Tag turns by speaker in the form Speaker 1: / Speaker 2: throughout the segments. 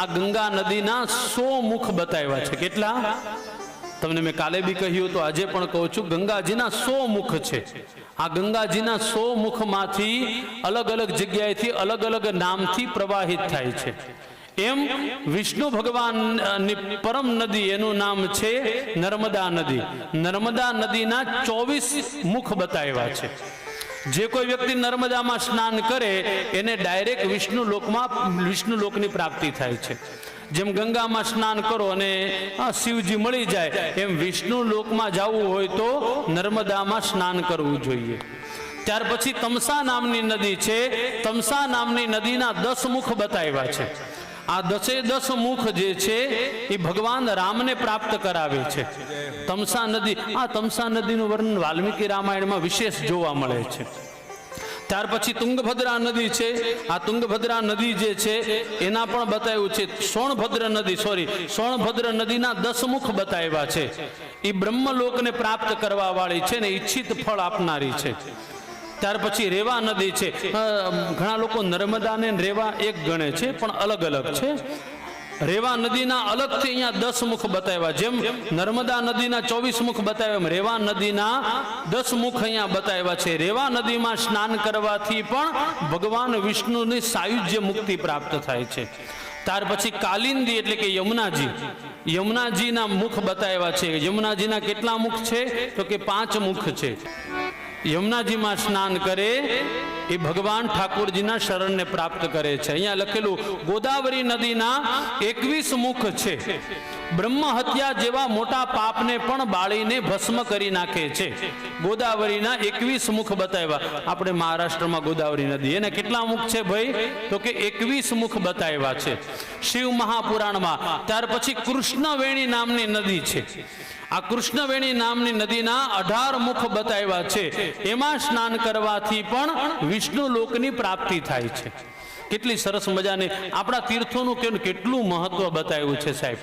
Speaker 1: આ ગંગા નદીના સો મુખ બતાવ્યા છે. કેટલા? તમને મેં કાલે બી કહ્યું તો આજે પણ કહું છું, ગંગાજીના સો મુખ છે. આ ગંગાજીના સો મુખમાંથી અલગ અલગ જગ્યાએથી અલગ અલગ નામથી પ્રવાહિત થાય છે. એમ વિષ્ણુ ભગવાનની પરમ નદી, એનું નામ છે નર્મદા નદી. નર્મદા નદીના ચોવીસ મુખ બતાવ્યા છે. જે કોઈ વ્યક્તિ નર્મદામાં સ્નાન કરે, એને ડાયરેક્ટ વિષ્ણુ લોકમાં, વિષ્ણુ લોકની પ્રાપ્તિ થાય છે. જેમ ગંગામાં સ્નાન કરો અને શિવજી મળી જાય, એમ વિષ્ણુ લોકમાં જવું હોય તો નર્મદામાં સ્નાન કરવું જોઈએ. ત્યાર પછી તમસા નામની નદી છે, તમસા નામની નદીના દસ મુખ બતાવ્યા છે. આ દસે દસ મુખ જે છે, એ ભગવાન રામને પ્રાપ્ત કરાવે છે. તમસા નદી, આ તમસા નદીનું વર્ણન વાલ્મીકી રામાયણમાં વિશેષ જોવા મળે છે. ત્યાર પછી તુંગભદ્રા નદી છે. આ તુંગભદ્રા નદી જે છે, એના પણ બતાવ્યું છે. સોણભદ્ર નદી સોરી સોણભદ્ર નદીના દસ મુખ બતાવ્યા છે. એ બ્રહ્મલોકને પ્રાપ્ત કરવા વાળી છે ને ઈચ્છિત ફળ આપનારી છે. ત્યાર પછી રેવા નદી છે. ઘણા લોકો નર્મદાને રેવા એક ગણે છે, પણ અલગ અલગ છે. રેવા નદીના અલગથી અહીંયા દસ મુખ બતાવ્યા. જેમ નર્મદા નદીના ચોવીસ મુખ બતાવ્યા, એમ રેવા નદીના દસ મુખ અહીંયા બતાવ્યા છે. રેવા નદીમાં સ્નાન કરવાથી પણ ભગવાન વિષ્ણુની સાયુજ્ય મુક્તિ પ્રાપ્ત થાય છે. ત્યાર પછી કાલિંદી એટલે કે યમુનાજી. યમુનાજીના મુખ બતાવ્યા છે. યમુનાજીના કેટલા મુખ છે? તો કે પાંચ મુખ છે. યમુનાજીમાં સ્નાન કરે એ ભગવાન ઠાકોરજીના શરણને પ્રાપ્ત કરે છે. અહીંયા લખેલું, ગોદાવરી નદીના એકવીસ મુખ છે. બ્રહ્મ હત્યા જેવા મોટા પાપને પણ બાળીને ભસ્મ કરી નાખે છે. ગોદાવરીના એકવીસ મુખ બતાવ્યા. આપણે મહારાષ્ટ્રમાં ગોદાવરી નદી. એને કેટલા મુખ છે ભાઈ? તો કે એકવીસ મુખ બતાવ્યા છે. શિવ મહાપુરાણમાં. ત્યાર પછી કૃષ્ણવેણી નામની નદી છે. આ કૃષ્ણવેણી નામની નદીના અઢાર મુખ બતાવ્યા છે. એમાં સ્નાન કરવાથી પણ વિષ્ણુ લોકની પ્રાપ્તિ થાય છે. કેટલી સરસ મજાની આપણા તીર્થોનું કેટલું મહત્વ બતાવ્યું છે સાહેબ.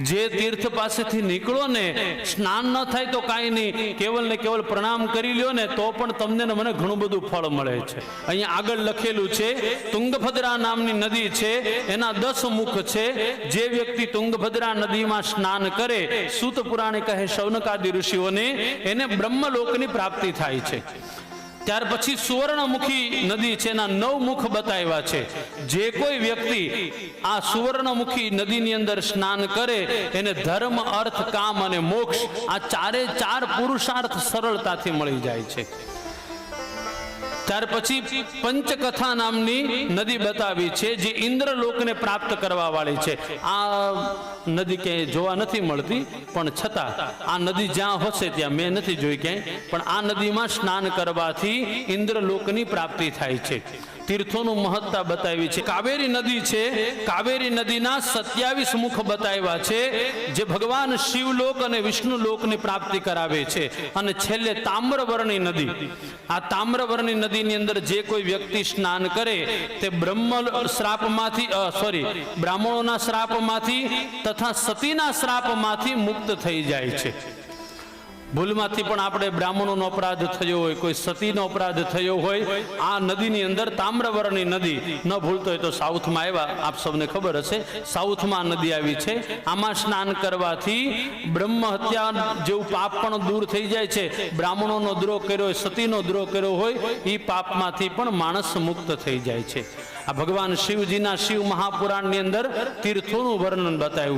Speaker 1: જે તીર્થ પાસેથી નીકળો ને, સ્નાન ન થાય તો કાંઈ નહીં, કેવલ ને કેવલ પ્રણામ કરી લ્યો ને, તો પણ તમને મને ઘણું બધું ફળ મળે છે. અહીંયા આગળ લખેલું છે, તુંગભદ્રા નામની નદી છે, એના દસ મુખ છે. જે વ્યક્તિ તુંગભદ્રા નદીમાં સ્નાન કરે, સૂત પુરાણે કહે, શૌનકાદી ઋષિઓને, એને બ્રહ્મલોકની પ્રાપ્તિ થાય છે. ત્યાર પછી સુવર્ણમુખી નદી છે, એના નવ મુખ બતાવ્યા છે. જે કોઈ વ્યક્તિ આ સુવર્ણમુખી નદીની અંદર સ્નાન કરે, એને ધર્મ, અર્થ, કામ અને મોક્ષ આ ચારે ચાર પુરુષાર્થ સરળતાથી મળી જાય છે. ત્યાર પછી પંચકથા નામની નદી બતાવી છે, જે ઇન્દ્રલોકને પ્રાપ્ત કરવા વાળી છે. આ નદી ક્યાંય જોવા નથી મળતી, પણ છતાં આ નદી જ્યાં હશે ત્યાં મેં નથી જોઈ ક્યાંય, પણ આ નદીમાં સ્નાન કરવાથી ઇન્દ્રલોકની પ્રાપ્તિ થાય છે. તીર્થોનું મહત્તા બતાવી છે. કાવેરી નદી છે, કાવેરી નદીના સત્યાવીસ મુખ બતાવ્યા છે, જે ભગવાન શિવલોક અને વિષ્ણુ લોકની પ્રાપ્તિ કરાવે છે. અને છેલ્લે તામ્રવર્ણી નદી. આ તામ્રવર્ણી નદીની અંદર જે કોઈ વ્યક્તિ સ્નાન કરે, તે બ્રહ્મ શ્રાપમાંથી સોરી બ્રાહ્મણોના શ્રાપમાંથી તથા સતીના શ્રાપમાંથી મુક્ત થઈ જાય છે. ભૂલમાંથી પણ આપણે બ્રાહ્મણોનો અપરાધ થયો હોય, કોઈ સતીનો અપરાધ થયો હોય, આ નદીની અંદર તામ્રવર્ણી નદી ન ભૂલતો હોય તો સાઉથમાં આવ્યા. આપ સૌને ખબર હશે, સાઉથમાં નદી આવી છે. આમાં સ્નાન કરવાથી બ્રહ્મ હત્યા જેવું પાપ પણ દૂર થઈ જાય છે. બ્રાહ્મણોનો દ્રોહ કર્યો હોય, સતીનો દ્રોહ કર્યો હોય એ પાપમાંથી પણ માણસ મુક્ત થઈ જાય છે. આ ભગવાન શિવજીના શિવ મહાપુરાણની અંદર તીર્થોનું વર્ણન બતાવ્યું